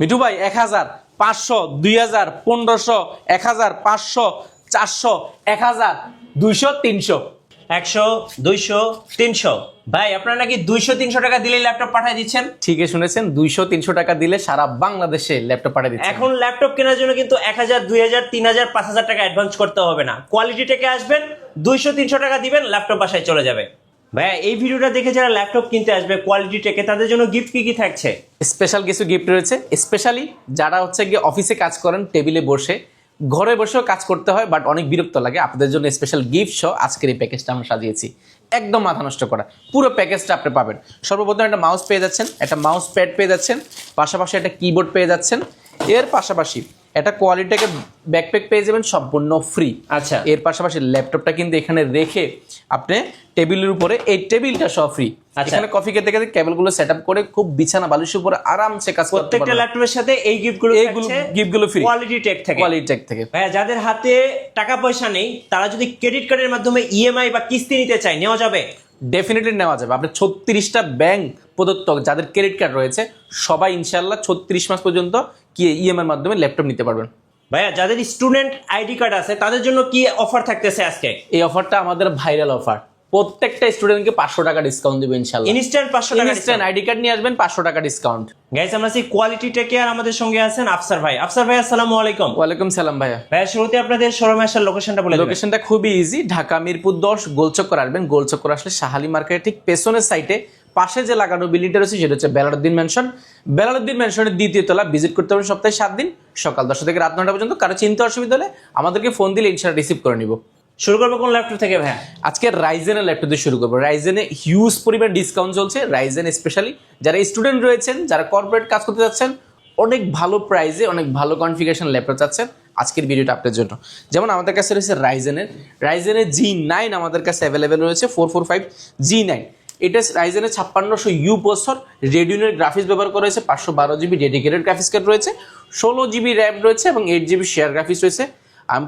মিঠু ভাই এক হাজার পাঁচশো দুই হাজার পনেরোশো এক হাজার পাঁচশো চারশো এক হাজার দুইশো তিনশো। একশো দুইশো তিনশো। ভাই আপনারা নাকি দুইশো তিনশো টাকা দিলেই ল্যাপটপ পাঠিয়ে দিচ্ছেন? ঠিকই শুনেছেন দুইশো তিনশো টাকা দিলে সারা বাংলাদেশে ল্যাপটপ পাঠিয়ে দিচ্ছে এখন ল্যাপটপ কেনার জন্য কিন্তু এক হাজার দুই হাজার তিন হাজার পাঁচ হাজার টাকা অ্যাডভান্স করতে হবে না। কোয়ালিটি থেকে আসবেন দুইশো তিনশো টাকা দিবেন ল্যাপটপ বাসায় চলে যাবে। ভাইয়া, এই ভিডিওটা দেখে যারা ল্যাপটপ কিনতে আসবে কোয়ালিটি টেকে তাদের জন্য গিফট কি কি থাকছে? স্পেশাল কিছু গিফট রয়েছে। স্পেশালি যারা হচ্ছে গিয়ে অফিসে কাজ করেন টেবিলে বসে, ঘরে বসেও কাজ করতে হয় বাট অনেক বিরক্ত লাগে। আপনাদের জন্য স্পেশাল গিফট সহ আজকের এই প্যাকেজটা আমরা সাজিয়েছি। একদম মাথা নষ্ট করা। পুরো প্যাকেজটা আপনি পাবেন। সর্বপ্রথম একটা মাউস পেয়ে যাচ্ছেন। একটা মাউস প্যাড পেয়ে যাচ্ছেন। পাশাপাশি একটা কিবোর্ড পেয়ে যাচ্ছেন। এর পাশাপাশি একটা কোয়ালিটিকে ব্যাকপ্যাক পেয়ে যাবেন সম্পূর্ণ ফ্রি আচ্ছা। এর পাশাপাশি ল্যাপটপটা কিন্তু এখানে রেখে আপনি টেবিলের উপরে এই টেবিলটা সহ ফ্রি। এখানে কফি খেতে খেতে কেবলগুলো সেট আপ করে খুব বিছানা বালিশের উপরে আরামসে কাজ করতে প্রত্যেকটা ল্যাপটপের সাথে এই গিফটগুলো এইগুলো গিফটগুলো ফ্রি কোয়ালিটি টেক থেকে। কোয়ালিটি টেক থেকে। ভাইয়া যাদের হাতে টাকা পয়সা নেই তারা যদি ক্রেডিট কার্ডের মাধ্যমে ইএমআই বা কিস্তি নিতে চায় নেওয়া যাবে? ডেফিনেটলি নেওয়া যাবে। আপনি ছত্রিশটা ব্যাংক প্রদত্ত যাদের ক্রেডিট কার্ড রয়েছে সবাই ইনশাল্লাহ ছত্রিশ মাস পর্যন্ত কি ইএমআই মাধ্যমে ল্যাপটপ নিতে পারবেন। ভাইয়া যাদের স্টুডেন্ট আইডি কার্ড আছে তাদের জন্য কি অফার থাকতেছে আজকে? এই অফারটা আমাদের ভাইরাল অফার প্রত্যেকটা স্টুডেন্টকে পাঁচশো টাকা ডিসকাউন্ট দেবে ইনশাল্লাহ ইনস্ট্যান্ট পাঁচশো টাকা ইনস্ট্যান্ট আইডি কার্ড নিয়ে আসবেন পাঁচশো টাকা ডিসকাউন্ট গাইস আমরা সেই কোয়ালিটি টেকে আর আমাদের সঙ্গে আছেন আফসার ভাই। আফসার ভাই আসসালামু আলাইকুম। ওয়ালাইকুম সালাম ভাইয়া। ভাইয়া শুরুতে আপনাদের শোরুমে আসার লোকেশনটা বলে লোকেশনটা খুবই ইজি ঢাকা মিরপুর দশ গোলচক্কর আসবেন। গোলচক্কর আসলে সাহালি মার্কেটের ঠিক পেছনের সাইটে পাশে যে লাগানো বিল্ডিংটা রয়েছে সেটা হচ্ছে বেলারুদ্দিন ম্যানশন বেলারুদ্দিন ম্যানশনের দ্বিতীয় তলা ভিজিট করতে হবে সপ্তাহে সাত দিন সকাল দশটা থেকে রাত নটা পর্যন্ত। কারও চিন্তা অসুবিধা হলে আমাদেরকে ফোন দিলে ইনশাল্লাহ রিসিভ করে নিব। শুরু করব কোন ল্যাপটপ থেকে ভাইয়া? আজকে রাইজেনের ল্যাপটপ দিয়ে শুরু করব। রাইজেনে হিউজ পরিমাণ ডিসকাউন্ট চলছে রাইজেন স্পেশালি যারা স্টুডেন্ট রয়েছেন যারা কর্পোরেট কাজ করতে যাচ্ছেন অনেক ভালো প্রাইসে অনেক ভালো কনফিগারেশন ল্যাপটপ চাচ্ছেন আজকের ভিডিওটা আপনার জন্য। যেমন আমাদের কাছে রয়েছে রাইজেনের রাইজেনের জি নাইন আমাদের কাছে অ্যাভেলেবেল রয়েছে four four five G nine এটা রাইজেনের ছাপ্পান্নশো ইউ প্রসর রেডিউনের গ্রাফিক্স ব্যবহার করা হয়েছে, পাঁচশো বারো জিবি ডেডিকেটেড গ্রাফিক্স কার্ড রয়েছে, ষোলো জিবি র্যাম রয়েছে এবং এইট জিবি শেয়ার গ্রাফিক্স রয়েছে।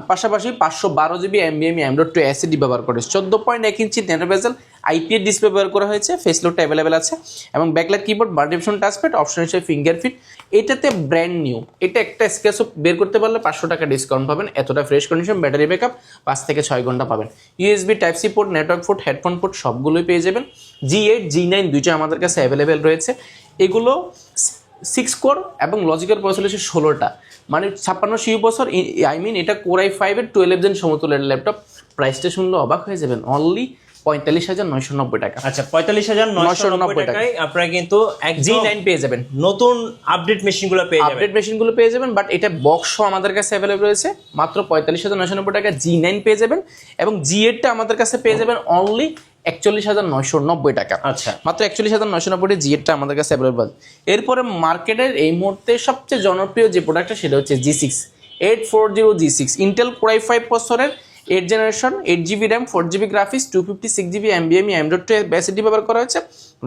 পাশাপাশি পাঁচশো বারো জিবি এমবিএমি অ্যান্ড্রয়েড টু এসিডি ব্যবহার করে চোদ্দ পয়েন্ট এক ইঞ্চি নেটোভেজেল আইপিএস ডিসপ্লে ব্যবহার করা হয়েছে ফেস লোডটা অ্যাভেলেবেল আছে এবং ব্যাকলাইট কিবোর্ড মাল্টিপশন টাচপ্যাড অপশন হিসেবে ফিঙ্গারপ্রিন্ট এটাতে ব্র্যান্ড নিউ এটা একটা স্কেচও বের করতে পারলে পাঁচশো টাকা ডিসকাউন্ট পাবেন, এতটা ফ্রেশ কন্ডিশন ব্যাটারি ব্যাকআপ পাঁচ থেকে ছয় ঘণ্টা পাবেন। USB type C port network port headphone port সবগুলোই পেয়ে যাবেন। জি এইট জি নাইন দুইটা আমাদের কাছে অ্যাভেলেবেল রয়েছে। এগুলো সিক্স কোর এবং লজিক্যাল প্রসেসর হচ্ছে ষোলোটা। মানে ছাপ্পান্ন শিউ বছর আই মিন এটা কোরাই ফাইভের টুয়েলভ জেন সমতুলের ল্যাপটপ প্রাইসটা শুনলে অবাক হয়ে যাবেন। অনলি পঁয়তাল্লিশ হাজার নয়শো নব্বই টাকা। আচ্ছা পঁয়তাল্লিশ হাজার নয়শো নব্বই টাকায় আপনারা কিন্তু এক জি নাইন পেয়ে যাবেন। নতুন আপডেট মেশিনগুলো পেয়ে যাবেন। আপডেট মেশিনগুলো পেয়ে যাবেন বাট এটা বক্স আমাদের কাছে অ্যাভেলেবল রয়েছে। মাত্র পঁয়তাল্লিশ হাজার নয়শো নব্বই টাকা জি নাইন পেয়ে যাবেন এবং জি এইটটা আমাদের কাছে পেয়ে যাবেন অনলি একচল্লিশ হাজার নয়শো নব্বই টাকা। আচ্ছা। মাত্র একচল্লিশ হাজার নয়শো নব্বই জি আমাদের কাছে অ্যাভেলেবল এরপরে মার্কেটের এই মুহূর্তে সবচেয়ে জনপ্রিয় যে প্রোডাক্টটা সেটা হচ্ছে G six eight four zero G six Intel core i five বছরের eight generation eight GB RAM four GB graphics two fifty six GB এমবিএমি android two SSD ব্যবহার করা হয়েছে।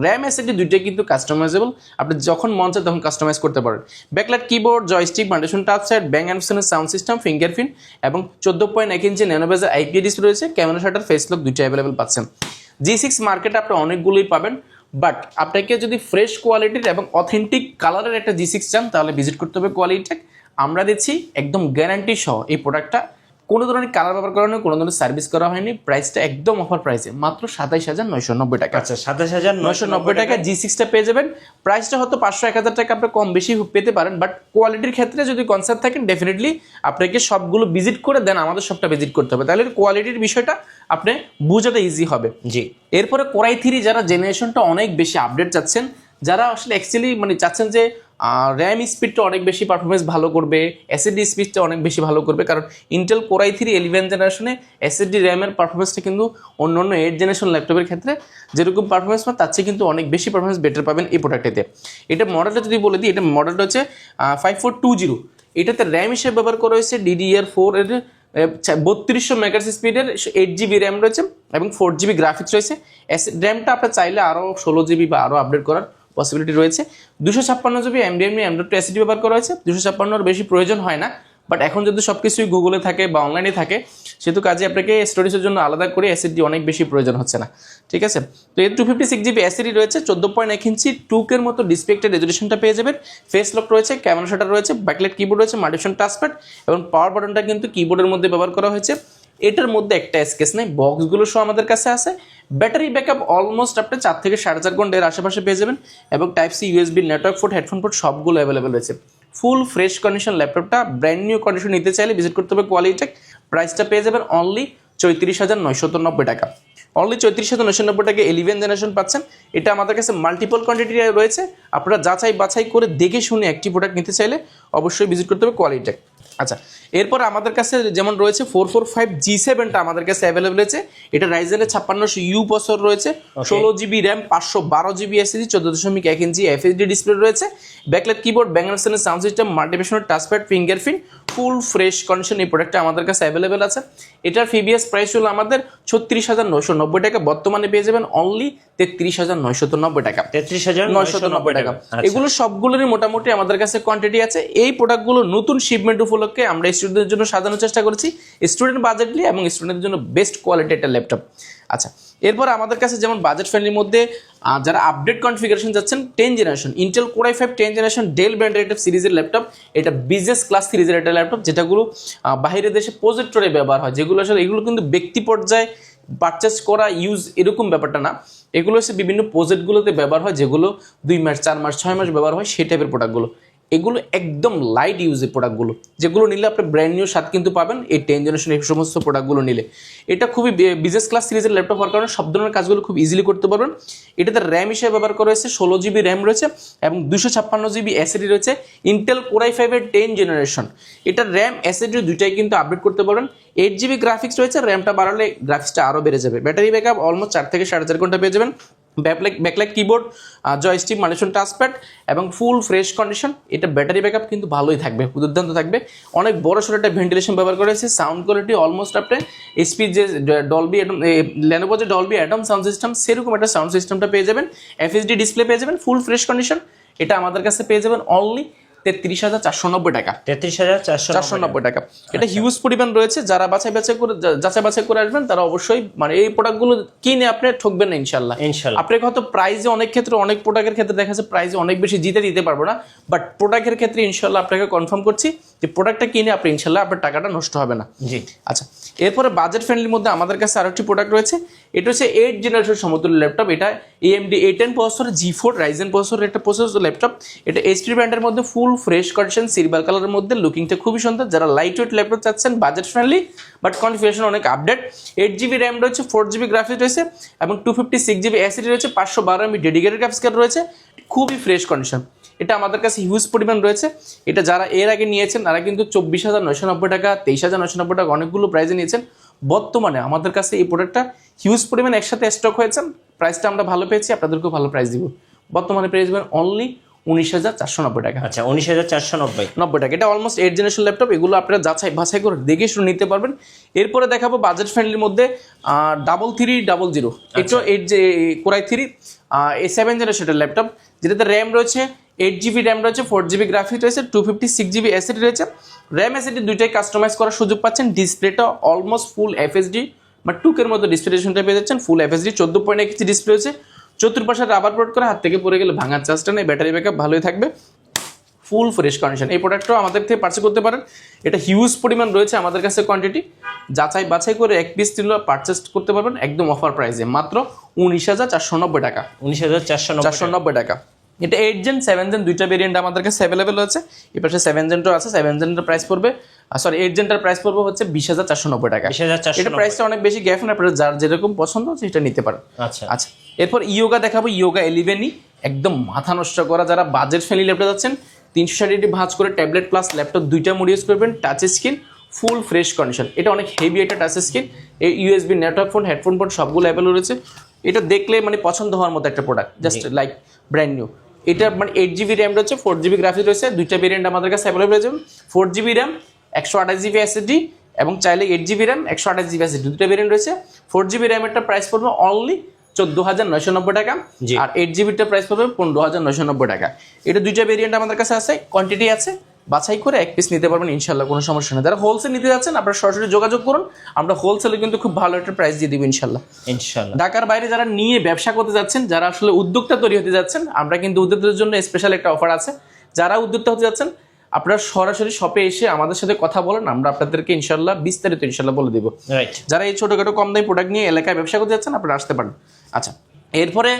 র্যাম এসএডি দুইটাই কিন্তু কাস্টমাইজেবল আপনি যখন মন চায় তখন কাস্টমাইজ করতে পারেন। Backlight keyboard joystick মাল্টিশন touch side bang and sound system fingerprint এবং চোদ্দ পয়েন্ট এক ইঞ্চি ন্যানোবেজার আইপি ডিসপ্লে রয়েছে। ক্যামেরা শাটার ফেস লক দুইটা অ্যাভেলেবল পাচ্ছেন। জি সিক্স মার্কেটে আপনি অনেকগুলোই পাবেন বাট আপনাকে যদি ফ্রেশ কোয়ালিটির এবং অথেন্টিক কালারের একটা জি সিক্স চান, তাহলে ভিজিট করতে হবে কোয়ালিটেক আমরা দিচ্ছি একদম গ্যারান্টি সহ এই প্রোডাক্টটা কোনো ধরনের কালার ব্যবহার করা হয়নি কোনো ধরনের সার্ভিস করা হয়নি। প্রাইসটা একদম অফার প্রাইসে মাত্র সাতাইশ হাজার নয়শো নব্বই টাকা। আচ্ছা সাতাশ হাজার নয়শো নব্বই টাকা। জি সিক্সটা পেয়ে যাবেন। প্রাইসটা হয়তো পাঁচশো এক হাজার টাকা আপনি কম বেশি পেতে পারেন বাট কোয়ালিটির ক্ষেত্রে যদি কনসেপ্ট থাকেন ডেফিনেটলি আপনাকে সবগুলো ভিজিট করে দেন আমাদের সবটা ভিজিট করতে হবে। তাহলে কোয়ালিটির বিষয়টা আপনি বুঝাতে ইজি হবে। জি। এরপরে কোরাই থ্রি যারা জেনারেশনটা অনেক বেশি আপডেট চাচ্ছেন যারা আসলে অ্যাকচুয়ালি মানে চাচ্ছেন যে র্যাম স্পিডটা অনেক বেশি পারফরমেন্স ভালো করবে এসএসডি স্পিডটা অনেক বেশি ভালো করবে, কারণ Intel core i three eleven জেনারেশনে এসএসডি র্যামের পারফরমেন্সটা কিন্তু অন্য অন্য এইট জেনারেশন ল্যাপটপের ক্ষেত্রে যেরকম পারফরমেন্স পান তার চেয়ে কিন্তু অনেক বেশি পারফরমেন্স বেটার পাবেন এই প্রোডাক্টটিতে এটা মডেলটা যদি বলে দিই, এটা মডেলটা হচ্ছে ফাইভ ফোর টু জিরো এটাতে র্যাম হিসেবে ব্যবহার করা হয়েছে ডিডিআর ফোর এর বত্রিশশো মেগাস স্পিডের এইট জিবি র্যাম রয়েছে এবং ফোর জিবি গ্রাফিক্স রয়েছে। র্যামটা আপনার চাইলে আরও ষোলো জিবি বা আরও আপডেট করার পসিবিলিটি রয়েছে। দুশো ছাপ্পান্ন জিবি এমডিএমই এমডট টু এসিডি ব্যবহার করা হয়েছে। দুশো ছাপ্পান্নর বেশি প্রয়োজন হয় না। বাট এখন যদি সব কিছুই গুগলে থাকে বা অনলাইনে থাকে, সেহেতু কাজে আপনাকে স্টোরেজের জন্য আলাদা করে এসএসডি অনেক বেশি প্রয়োজন হচ্ছে না। ঠিক আছে? তো এর two fifty six GB SSD রয়েছে, চোদ্দ পয়েন্ট এক ইঞ্চি টুকের মতো ডিসপ্লে একটা রেজলিউশনটা পেয়ে যাবেন। ফেস লক রয়েছে ক্যামেরা শাটার রয়েছে ব্যাকলেট কিবোর্ড রয়েছে মাল্টিপশন টাচপ্যাড এবং পাওয়ার বাটনটা কিন্তু কিবোর্ডের মধ্যে ব্যবহার করা হয়েছে। এটার মধ্যে একটা স্কেচ নেই বক্সগুলো সহ আমাদের কাছে আছে। ব্যাটারি ব্যাকআপ অলমোস্ট আপনি চার থেকে সাড়ে চার ঘণ্টা এর আশেপাশে পেয়ে যাবেন এবং type C USB network port headphone port সবগুলো অ্যাভেলেবেল রয়েছে। ফুল ফ্রেশ কন্ডিশন ল্যাপটপটা ব্র্যান্ড নিউ কন্ডিশন নিতে চাইলে ভিজিট করতে হবে কোয়ালিটেক প্রাইসটা পেয়ে যাবেন অনলি চৌত্রিশ হাজার নয়শত নব্বই টাকা। অনলি চৌত্রিশ হাজার নয়শো নব্বই টাকা ইলেভেন জেনারেশন পাচ্ছেন। এটা আমাদের কাছে মাল্টিপল কোয়ান্টিটি রয়েছে। আপনারা যাচাই বাছাই করে দেখে শুনে একটি প্রোডাক্ট নিতে চাইলে অবশ্যই ভিজিট করতে হবে কোয়ালিটেক আচ্ছা এরপর আমাদের কাছে যেমন রয়েছে ফোর ফোর ফাইভ জি সেভেনটা আমাদের কাছে অ্যাভেলেবল আছে। এটা রাইজেনের ছাপ্পান্নশো ইউ বছর রয়েছে। ষোলো জিবি র্যাম পাঁচশো বারো জিবি এসএসডি চোদ্দ দশমিক এক ইঞ্চি এফএসডি ডিসপ্লে রয়েছে। ব্যাকলেট কিবোর্ড ব্যাঙ্গারসেনের sound system মাল্টিপেশনের touchpad fingerprint full fresh condition এই প্রোডাক্টটা আমাদের কাছে অ্যাভেলেবেল আছে। এটার ফিবিএস প্রাইস হলো আমাদের ছত্রিশ হাজার নয়শো নব্বই টাকা। বর্তমানে পেয়ে যাবেন অনলি তেত্রিশ হাজার নয়শত নব্বই টাকা। তেত্রিশ হাজার নয়শত নব্বই টাকা। আচ্ছা। এগুলো সবগুলোরই মোটামুটি আমাদের কাছে কোয়ান্টিটি আছে। এই প্রোডাক্টগুলো নতুন শিপমেন্ট উপলক্ষে আমরা স্টুডেন্টদের জন্য সাজানোর চেষ্টা করেছি। স্টুডেন্ট বাজেটলি এবং স্টুডেন্টদের জন্য বেস্ট কোয়ালিটি একটা ল্যাপটপ আচ্ছা এরপর আমাদের কাছে যেমন বাজেট ফ্রেন্ডলির মধ্যে যারা আপডেট কনফিগারেশন যাচ্ছেন ten generation Intel core i five ten generation Dell ব্র্যান্ডের সিরিজের ল্যাপটপ এটা বিজনেস ক্লাস সিরিজের একটা ল্যাপটপ যেটাগুলো বাইরের দেশে প্রজেক্টরে ব্যবহার হয়, যেগুলো আসলে, এগুলো কিন্তু ব্যক্তি পর্যায়ে পারচেস করা ইউজ এরকম ব্যাপারটা না। এগুলো হচ্ছে বিভিন্ন প্রজেক্টগুলোতে ব্যবহার হয়, যেগুলো দুই মাস, চার মাস, ছয় মাস ব্যবহার হয়, সেই টাইপের প্রোডাক্টগুলো এগুলো একদম লাইট ইউজের প্রোডাক্টগুলো যেগুলো নিলে আপনি ব্র্যান্ড নিউ স্বাদ কিন্তু পাবেন, এই টেন জেনারেশন এই সমস্ত প্রোডাক্টগুলো নিলে। এটা খুবই বিজনেস ক্লাস সিরিজের ল্যাপটপ হওয়ার কারণে সব ধরনের কাজগুলো খুব ইজিলি করতে পারবেন। এটাতে র্যাম হিসেবে ব্যবহার করা হয়েছে, ষোলো জিবি র্যাম রয়েছে এবং দুশো ছাপ্পান্ন জিবি এসএডি রয়েছে। ইন্টেল কোরাই ফাইভের টেন জেনারেশন এটার র্যাম এসএডি দুইটাই কিন্তু আপডেট করতে পারবেন। এইট জিবি গ্রাফিক্স রয়েছে র্যামটা বাড়ালে গ্রাফিক্সটা আরও বেড়ে যাবে। ব্যাটারি ব্যাকআপ অলমোস্ট চার থেকে সাড়ে চার ঘণ্টা পেয়ে যাবেন। ব্যাকলাইক ব্যাকলাইট কিবোর্ড জয়স্টিক মালেশন টাচপ্যাড এবং ফুল ফ্রেশ কন্ডিশন এটা ব্যাটারি ব্যাকআপ কিন্তু ভালোই থাকবে, দুর্দান্ত থাকবে। অনেক বড় সড়ো একটা ভেন্টিলেশন ব্যবহার করেছে সাউন্ড কোয়ালিটি অলমোস্ট আপনি এসপি যে ডলবি অ্যাডম ল্যানোভো যে ডলবি অ্যাডম সাউন্ড সিস্টেম সেরকম একটা সাউন্ড সিস্টেমটা পেয়ে যাবেন। এফএসডি ডিসপ্লে পেয়ে যাবেন ফুল ফ্রেশ কন্ডিশন এটা আমাদের কাছে পেয়ে যাবেন অনলি তেত্রিশ হাজার চারশো নব্বই টাকা। তেত্রিশ হাজার চারশো নব্বই টাকা। এটা হিউজ পরিমাণ রয়েছে। যারা বাছাই বাছাই করে যাচাই বাছাই করে আসবেন তারা অবশ্যই মানে এই প্রোডাক্টগুলো কিনে আপনি ঠকবেন না ইনশাল্লাহ ইনশাল্লাহ আপনাকে হয়তো প্রাইজে অনেক ক্ষেত্রে অনেক প্রোডাক্টের ক্ষেত্রে দেখা যাচ্ছে প্রাইজে অনেক বেশি জিতে দিতে পারব না। বাট প্রোডাক্টের ক্ষেত্রে ইনশাল্লাহ আপনাকে কনফার্ম করছি যে প্রোডাক্টটা কিনে আপনি ইনশাল্লাহ আপনার টাকাটা নষ্ট হবে না। জি। আচ্ছা এরপরে বাজেট ফ্রেন্ডলির মধ্যে আমাদের কাছে আরেকটি প্রোডাক্ট রয়েছে। এটা হচ্ছে এইট জেনারেশন সমতুল্য ল্যাপটপ এটা AMD eight ten processor G four Ryzen processor একটা প্রসেসর ল্যাপটপ এটা এইচপি ব্র্যান্ডের মধ্যে ফুল ফ্রেশ কন্ডিশন সিলভার কালারের মধ্যে লুকিংটা খুবই সুন্দর। যারা লাইট ওয়েট ল্যাপটপ চাচ্ছেন বাজেট ফ্রেন্ডলি বাট কনফিগারেশন অনেক আপডেট এইট জিবি র্যাম রয়েছে ফোর জিবি গ্রাফিক্স রয়েছে, এবং two fifty six GB SSD রয়েছে, পাঁচশো বারো এমবি ডেডিকেটেড গ্রাফিক্স কার্ড রয়েছে, খুবই ফ্রেশ কন্ডিশন এটা আমাদের কাছে হিউজ পরিমাণ রয়েছে। এটা যারা এর আগে নিয়েছেন, তারা কিন্তু চব্বিশ হাজার নয়শো নব্বই টাকা, তেইশ হাজার নয়শো নব্বই টাকা অনেকগুলো প্রাইজে নিয়েছেন। বর্তমানে আমাদের কাছে এই প্রোডাক্টটা হিউজ পরিমাণ একসাথে স্টক হয়েছে প্রাইসটা আমরা ভালো পেয়েছি আপনাদেরকেও ভালো প্রাইস দিব। বর্তমানে পেয়ে যাবেন অনলি উনিশ হাজার চারশো নব্বই টাকা। আচ্ছা উনিশ হাজার চারশো নব্বই। নব্বই টাকা। এটা অলমোস্ট এইট জেনারেশন ল্যাপটপ এগুলো আপনারা যাচাই বাছাই করে দেখে শুনে নিতে পারবেন। এরপরে দেখাবো বাজেট ফ্রেন্ডলির মধ্যে ডাবল থ্রি ডাবল জিরো এটা এইট যে কোরাই থ্রি এই সেভেন জেনারেশনের ল্যাপটপ যেটাতে র্যাম রয়েছে এইট জিবি র্যাম রয়েছে ফোর জিবি গ্রাফিক রয়েছে two fifty six GB SSD রয়েছে। র্যাম অ্যাসিডি দুইটাই কাস্টমাইজ করার সুযোগ পাচ্ছেন। ডিসপ্লেটা অলমোস্ট ফুল এফএসডি বা টুকের মতো ডিসপ্লেশনটা পেয়ে যাচ্ছেন। ফুল এফএসডি চোদ্দ পয়েন্ট এক ডিসপ্লে হচ্ছে। চতুর্পাশে রাবার পোর্ট করে হাত থেকে পড়ে গেলে ভাঙার চান্সটা নেই। ব্যাটারি ব্যাকআপ ভালোই থাকবে। ফুল ফ্রেশ কন্ডিশন এই প্রোডাক্টটাও আমাদের থেকে পার্চেস করতে পারেন। এটা হিউজ পরিমাণ রয়েছে আমাদের কাছে কোয়ান্টিটি যাচাই বাছাই করে এক পিস দিলেও পারচেস করতে পারবেন। একদম অফার প্রাইসে মাত্র উনিশ হাজার চারশো নব্বই টাকা। উনিশ হাজার চারশো চারশো নব্বই টাকা। এটা এইট জেন সেভেন জেন দুইটা ভেরিয়েন্ট আমাদের কাছে অ্যাভেলেবেল আছে এ পাশে সেভেন জেনটাও আছে সেভেন জেনটার প্রাইস পড়বে। সরি এইট জেনটার প্রাইস পড়বে হচ্ছে বিশ হাজার চারশো নব্বই টাকা। এটা প্রাইসটা অনেক বেশি গ্যাপ না আপনারা যার যেরকম পছন্দ সেটা নিতে পারেন। আচ্ছা। আচ্ছা এরপর ইয়োগা দেখাবো ইয়োগা এলিভেনই একদম মাথা নষ্ট করা যারা বাজেট ফ্রেন্ডলি ল্যাপটপ যাচ্ছেন তিনশো ষাট ভাঁজ করে ট্যাবলেট প্লাস ল্যাপটপ দুইটা মোড ইউজ করবেন touch screen full fresh condition এটা অনেক হেভি একটা টাচ স্ক্রিন এই USB network phone headphone phone সবগুলো অ্যাভেলেবল রয়েছে। এটা দেখলে মানে পছন্দ হওয়ার মতো একটা product just like brand new এটা মানে এইট জিবি র্যাম রয়েছে ফোর জিবি গ্রাফিক্স রয়েছে দুইটা ভেরিয়েন্ট আমাদের কাছে অ্যাভেলেবল রয়েছে ফোর জিবি র্যাম একশো আঠাশ জিবি এসএসডি এবং চাইলে এইট জিবি র্যাম একশো আঠাশ জিবি এসএসডি দুটো ভেরিয়েন্ট রয়েছে। ফোর জিবি র্যামেরটা প্রাইস পড়বে অনলি চোদ্দ হাজার নয়শো নব্বই টাকা আর এইট জিবিটা প্রাইস পড়বে পনেরো হাজার নয়শো নব্বই টাকা। এটা দুইটা ভেরিয়েন্ট আমাদের কাছে আছে কোয়ান্টিটি আছে বাছাই করে এক পিস নিতে পারবেন ইনশাল্লাহ কোনো সমস্যা নেই। যারা হোলসেল নিতে যাচ্ছেন আপনারা সরাসরি যোগাযোগ করুন। আমরা হোলসেলে কিন্তু খুব ভালো একটা প্রাইস দিয়ে দিব ইনশাল্লাহ ইনশাল্লাহ ঢাকার বাইরে যারা নিয়ে ব্যবসা করতে যাচ্ছেন যারা আসলে উদ্যোক্তা তৈরি হতে যাচ্ছেন আমরা কিন্তু উদ্যোক্তাদের জন্য স্পেশাল একটা অফার আছে। যারা উদ্যোক্তা হতে যাচ্ছেন আপনারা সরাসরি শপে এসে আমাদের সাথে কথা বলেন আমরা আপনাদেরকে ইনশাল্লাহ বিস্তারিত ইনশাল্লাহ বলে দিব। রাইট যারা এই ছোটোখাটো কম দামি প্রোডাক্ট নিয়ে এলাকায় ব্যবসা করতে যাচ্ছেন আপনারা আসতে পারেন। আচ্ছা এরপরে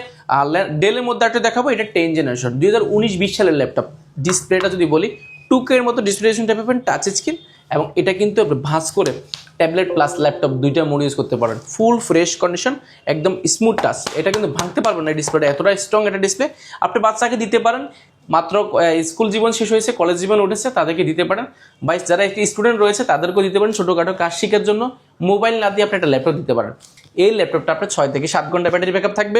ডেলের মধ্যে একটা দেখাবো এটা টেন জেনারেশন দুই হাজার উনিশ বিশ সালের ল্যাপটপ ডিসপ্লেটা যদি বলি টুকের মতো ডিসপ্লেশন টাইপ পাবেন টাচ স্ক্রিন এবং এটা কিন্তু আপনি ভাঁজ করে ট্যাবলেট প্লাস ল্যাপটপ দুইটা মোড ইউজ করতে পারেন। ফুল ফ্রেশ কন্ডিশন একদম স্মুথ টাচ এটা কিন্তু ভাঙতে পারবেন না ডিসপ্লেটা এতটা স্ট্রং একটা ডিসপ্লে আপনি বাচ্চাকে দিতে পারেন, মাত্র স্কুল জীবন শেষ হয়েছে কলেজ জীবন উঠেছে, তাদেরকে দিতে পারেন। বা যারা একটি স্টুডেন্ট রয়েছে, তাদেরকেও দিতে পারেন ছোটোখাটো কাজ শেখার জন্য। মোবাইল না দিয়ে আপনি একটা ল্যাপটপ দিতে পারেন। এই ল্যাপটপটা আপনার ছয় থেকে সাত ঘণ্টা ব্যাটারি ব্যাকআপ থাকবে।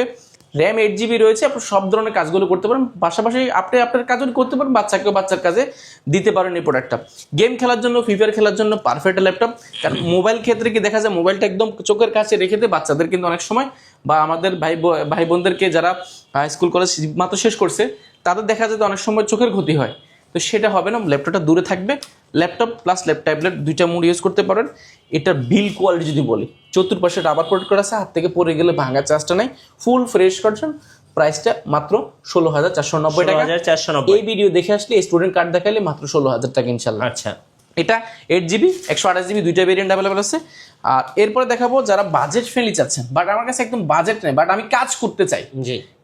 র্যাম এইট জিবি রয়েছে, আপনি সব ধরনের কাজগুলো করতে পারেন। পাশাপাশি আপনি আপনার কাজও করতে পারেন, বাচ্চাকেও বাচ্চার কাজে দিতে পারেন এই প্রোডাক্টটা গেম খেলার জন্য ফ্রি ফায়ার খেলার জন্য পারফেক্ট ল্যাপটপ কারণ মোবাইল ক্ষেত্রে কি দেখা যায় মোবাইলটা একদম চোখের কাছে রেখে দেয় বাচ্চাদের কিন্তু অনেক সময়, বা আমাদের ভাই ভাই বোনদেরকে যারা স্কুল কলেজ মাত্র শেষ করছে, তাদের দেখা যায় অনেক সময় চোখের ক্ষতি হয়। তো সেটা হবে না ল্যাপটপটা দূরে থাকবে। ল্যাপটপ প্লাস ল্যাপ ট্যাবলেট দুইটা মোড ইউজ করতে পারেন। এটা বিল কোয়ালিটি যদি বলি চতুর্পাশে রাবার প্রোটেক্ট করা আছে হাত থেকে পড়ে গেলে ভাঙার চার্জটা নাই। ফুল ফ্রেশ কন্ডিশন প্রাইসটা মাত্র ষোলো হাজার চারশো নব্বই টাকা। চারশো নব্বই। এই ভিডিও দেখে আসলে স্টুডেন্ট কার্ড দেখালে মাত্র ষোলো হাজার টাকা ইনশাল্লাহ আচ্ছা। এটা এইট জিবি একশো আঠাশ জিবি দুইটা ভেরিয়েন্ট অ্যাভেলেবল আছে। আর এরপরে দেখাবো যারা বাজেট ফ্রেন্ডলি চাচ্ছেন বাট আমার কাছে একদম বাজেট নেই বাট আমি কাজ করতে চাই।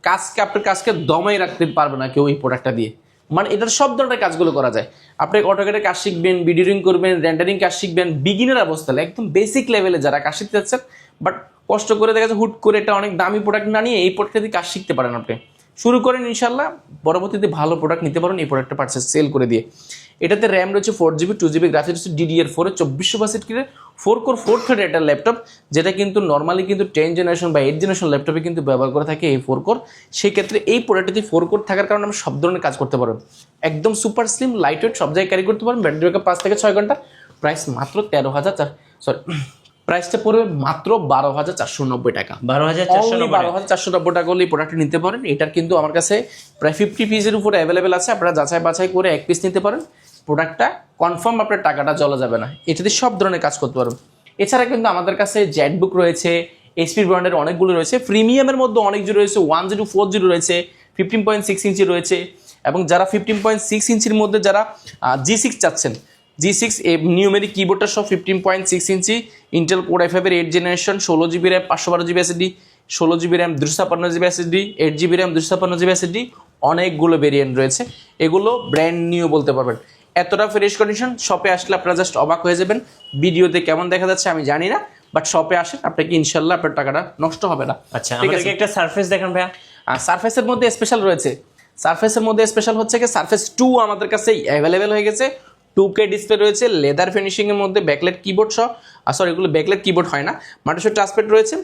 কাজকে আপনার কাজকে দমাই রাখতে পারবে না কেউ এই প্রোডাক্টটা দিয়ে। মানে এটার সব ধরনের কাজগুলো করা যায়। আপনি অটোকেটের কাজ শিখবেন ভিডিওরিং করবেন র্যান্ডারিং কাজ শিখবেন বিগিনার অবস্থায় একদম বেসিক লেভেলে যারা কাজ শিখতে যাচ্ছেন বাট কষ্ট করে দেখা যাচ্ছে হুট করে এটা অনেক দামি প্রোডাক্ট না নিয়ে এই প্রোডাক্টটা দিয়ে কাজ শিখতে পারেন আপনি। শুরু করেন ইনশাল্লাহ পরবর্তীতে ভালো প্রোডাক্ট নিতে পারেন, এই প্রোডাক্টটা পারচেস সেল করে দিয়ে। এটাতে র্যাম রয়েছে four GB two GB graphics রয়েছে ডিডিআর ফোরে চব্বিশশো পার্সেন্ট কিনে ফোর কোর ফোর থ্রেড একটা ল্যাপটপ যেটা কিন্তু নর্মালি কিন্তু টেন জেনারেশন বা এইট জেনারেশন ল্যাপটপে কিন্তু ব্যবহার করে থাকে এই ফোর কোর সেই ক্ষেত্রে এই প্রোডাক্টটি ফোর কোর থাকার কারণে আমরা সব ধরনের কাজ করতে পারবেন একদম সুপার স্লিম লাইট ওয়েট সব জায়গায় ক্যারি করতে পারবেন। ব্যাটারি ব্যাকআপ পাঁচ থেকে ছয় ঘণ্টা। প্রাইস মাত্র তেরো হাজার চার সরি প্রাইসটা পড়বে মাত্র বারো হাজার চারশো নব্বই টাকা। বারো হাজার চারশো বারো হাজার চারশো নব্বই টাকা হলে এই প্রোডাক্টটি নিতে পারেন। এটার কিন্তু আমার কাছে প্রায় ফিফটি পিসের উপরে অ্যাভেলেবেল আছে। আপনারা যাচাই বাছাই করে এক পিস নিতে পারেন। প্রোডাক্টটা কনফার্ম আপনার টাকাটা চলা যাবে না। এটাতে সব ধরনের কাজ করতে পারবেন। এছাড়া কিন্তু আমাদের কাছে জেটবুক রয়েছে এইচপি ব্র্যান্ডের অনেকগুলো রয়েছে প্রিমিয়ামের মধ্যে অনেক জিরো রয়েছে ওয়ান জিরো ফোর জিরো রয়েছে ফিফটিন পয়েন্ট সিক্স ইঞ্চি রয়েছে, এবং যারা ফিফটিন পয়েন্ট সিক্স ইঞ্চির মধ্যে যারা জি সিক্স চাচ্ছেন জি সিক্স নিউমেরিক কিবোর্ডটা সব fifteen point six inch Intel core I ফাইভের এইট জেনারেশন ষোলো জিবি র্যাম পাঁচশো বারো জিবি এসএসডি ষোলো জিবি র্যাম দুশো ছাপ্পান্ন GB SSD eight GB RAM দুশো ছাপ্পান্ন জিবি এসএসডি অনেকগুলো ভেরিয়েন্ট রয়েছে। এগুলো ব্র্যান্ড নিউ বলতে পারবেন। এতটা ফ্রেশ কন্ডিশন শপে আসলে আপনারা জাস্ট অবাক হয়ে যাবেন। ভিডিওতে কেমন দেখা যাচ্ছে আমি জানি না বাট শপে আসেন আপনাকে ইনশাল্লাহ আপনার টাকাটা নষ্ট হবে না। আচ্ছা ঠিক আছে? একটা সারফেস দেখেন ভাইয়া। সারফেসের মধ্যে স্পেশাল রয়েছে। সারফেসের মধ্যে স্পেশাল হচ্ছে কি সারফেস টু আমাদের কাছে অ্যাভেলেবেল হয়ে গেছে। টু কে ডিসপ্লে রয়েছে লেদার ফিনিশিংয়ের মধ্যে ব্যাকলেট কিবোর্ড সহ। সরি এগুলো ব্যাকলেট কিবোর্ড হয় না। মাটিসের ট্রান্সপেট রয়েছে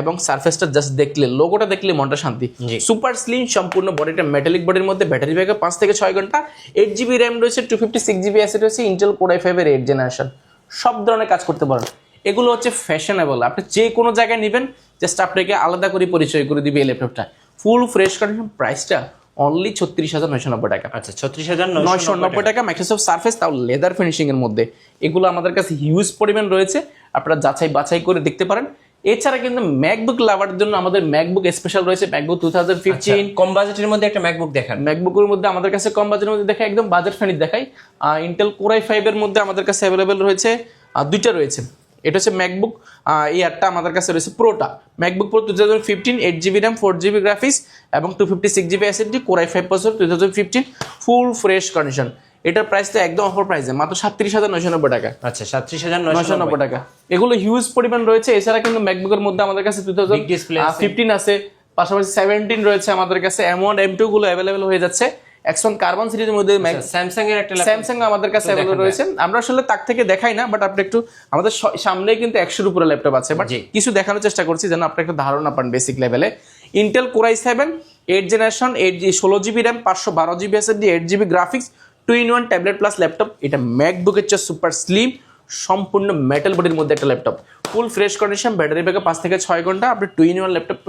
এবং সারফেসটা জাস্ট দেখলে লোগোটা দেখলে মনটা শান্তি। সুপার স্লিম সম্পূর্ণ বডিটা মেটালিক বডির মধ্যে ব্যাটারি ব্যাকআপ পাঁচ থেকে ছয় ঘণ্টা। এইট জিবি র্যাম রয়েছে two fifty six GB SSD রয়েছে ইন্টেল কোড আই ফাইভের এইট জেনারেশন সব ধরনের কাজ করতে পারেন এগুলো হচ্ছে ফ্যাশনেবল আপনি যে কোনো জায়গায় নেবেন জাস্ট আপনাকে আলাদা করে পরিচয় করে দিবে এই ল্যাপটপটা ফুল ফ্রেশ কন্ডিশন প্রাইসটা অনলি ছত্রিশ হাজার নয়শো নব্বই টাকা। আচ্ছা ছত্রিশ হাজার নয়শো নব্বই টাকা। মাইক্রোসফট সার্ফেস তাও লেদার ফিনিশিং এর মধ্যে। এগুলো আমাদের কাছে হিউজ পরিমাণ রয়েছে। আপনারা যাচাই বাছাই করে দেখতে পারেন। এছাড়া কিন্তু ম্যাকবুক লাভারের জন্য আমাদের ম্যাকবুক স্পেশাল রয়েছে ম্যাকবুক টু থাউজেন্ড ফিফটিন কম বাজেটের মধ্যে একটা ম্যাকবুক দেখান। ম্যাকবুকের মধ্যে আমাদের কাছে কম বাজেটের মধ্যে দেখায় একদম বাজেট ফ্রেন্ডলি দেখাই ইন্টেল কোরাই ফাইভের মধ্যে আমাদের কাছে অ্যাভেলেবেল রয়েছে। আর দুইটা রয়েছে। এটা হচ্ছে ম্যাকবুক ইয়ারটা আমাদের কাছে রয়েছে প্রোটা MacBook Pro two thousand fifteen eight GB RAM four GB graphics এবং two fifty six GB SSD core i five percent two thousand fifteen full fresh condition এটার প্রাইস তো একদম অফার প্রাইসে মাত্র সাতত্রিশ হাজার নয়শো নব্বই টাকা। আচ্ছা সাতত্রিশ হাজার নয়শো নব্বই। টাকা। এগুলো হিউজ পরিমাণ রয়েছে এছাড়া কিন্তু ম্যাকবুকের মধ্যে আমাদের কাছে টু থাউজেন্ড ফিফটিন আছে। পাশাপাশি সেভেন্টিন রয়েছে আমাদের কাছে এম ওয়ান এম টু গুলো অ্যাভেলেবেল হয়ে যাচ্ছে। এক্সন কার্বন সিরিজের মধ্যে স্যামসাং এর একটা স্যামসাং আমাদের কাছে অ্যাভেলেবল রয়েছে। আমরা আসলে তাক থেকে দেখাই না বাট আপনি একটু আমাদের স- সামনেই কিন্তু একশোর উপরে ল্যাপটপ আছে। বাট কিছু দেখানোর চেষ্টা করছি যেন আপনি একটা ধারণা পান বেসিক লেভেলে Intel core i seven eight generation eight G ষোলো জিবি র্যাম পাঁচশো বারো GB SSD eight GB graphics two in one tablet plus laptop এটা ম্যাকবুকের চেয়ে সুপার স্লিম সম্পূর্ণ মেটাল বডির মধ্যে একটা laptop full fresh condition battery backup পাঁচ থেকে ছয় ঘণ্টা আপনি টু ইন ওয়ান ল্যাপটপ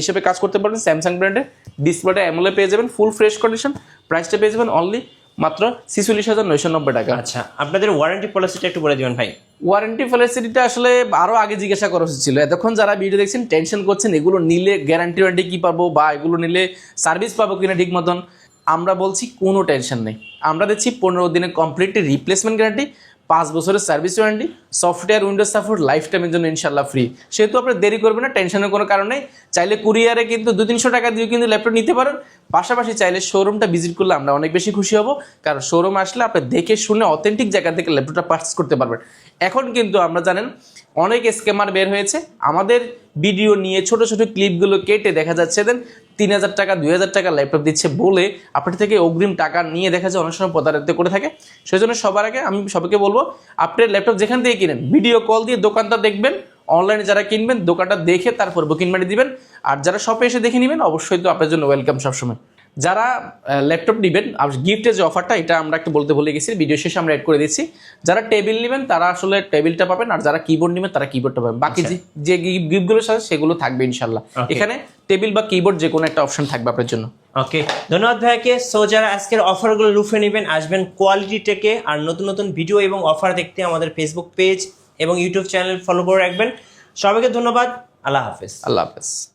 হিসেবে কাজ করতে পারবেন স্যামসাং ব্র্যান্ডের ডিসপ্লেটা অ্যামোলে পেয়ে যাবেন ফুল ফ্রেশ কন্ডিশন প্রাইসটা পেয়ে যাবেন অনলি মাত্র ছিচল্লিশ হাজার নয়শো নব্বই টাকা। আচ্ছা আপনাদের ওয়ারেন্টি পলিসিটা একটু বলে দিবেন ভাই। ওয়ারেন্টি ফ্যাসিলিটিটা আসলে আরও আগে জিজ্ঞাসা করা উচিত ছিল। এতক্ষণ যারা ভিডিও দেখছেন টেনশন করছেন এগুলো নিলে গ্যারান্টি ওয়ারেন্টি কী পাবো বা এগুলো নিলে সার্ভিস পাবো কিনা ঠিক মতন আমরা বলছি কোনো টেনশন নেই। আমরা দিচ্ছি পনেরো দিনে কমপ্লিটলি রিপ্লেসমেন্ট গ্যারান্টি পাঁচ বছরের service warranty, software, Windows support life টাইমের জন্য ইনশাল্লাহ ফ্রি সেহেতু আপনি দেরি করবেন না টেনশনের কোনো কারণ চাইলে কুরিয়ারে কিন্তু দু তিনশো টাকা দিয়ে কিন্তু ল্যাপটপ নিতে পারেন। পাশাপাশি চাইলে শোরুমটা ভিজিট করলে আমরা অনেক বেশি খুশি হব। কারণ শোরুম আসলে আপনি দেখে শুনে অথেন্টিক জায়গা থেকে ল্যাপটপটা পার্চেস করতে পারবেন। এখন কিন্তু আমরা জানেন অনেক স্ক্যামার বের হয়েছে। আমাদের ভিডিও নিয়ে ছোট ছোট ক্লিপগুলো কেটে দেখা যাচ্ছে। দেন তিন হাজার টাকা, দুই হাজার টাকা ল্যাপটপ দিচ্ছে বলে আপনার থেকে অগ্রিম টাকা নিয়ে দেখা যায় অনেক সময় প্রতারিত করে থাকে। সেই জন্য সবার আগে আমি সবাইকে বলব, আপনি ল্যাপটপ যেখান থেকে কিনেন, ভিডিও কল দিয়ে দোকানটা দেখবেন, অনলাইনে যারা কিনবেন দোকানটা দেখে তারপর বুকিং মারি দিবেন। আর যারা শপে এসে দেখে নেবেন, অবশ্যই তো আপনার জন্য ওয়েলকাম সবসময়। যারা ল্যাপটপ নেবেন আর গিফটের যে অফারটা এটা আমরা একটু বলতে ভুলে গেছি ভিডিও শেষে আমরা অ্যাড করে দিচ্ছি যারা টেবিল নেবেন তারা আসলে টেবিলটা পাবেন আর যারা কিবোর্ড নেবেন তারা কিবোর্ডটা পাবেন। বাকি যে- যে গিফটগুলোর সাথে সেগুলো থাকবে ইনশাল্লাহ। এখানে টেবিল বা কিবোর্ড যে কোনো একটা অপশন থাকবে আপনার জন্য। ওকে ধন্যবাদ ভাইকে। সো যারা আজকের অফারগুলো লুফে নেবেন আসবেন কোয়ালিটি টেকে আর নতুন নতুন ভিডিও এবং অফার দেখতে আমাদের ফেসবুক পেজ এবং ইউটিউব চ্যানেল ফলো করে রাখবেন। সবাইকে ধন্যবাদ। আল্লাহ হাফেজ। আল্লাহ হাফেজ।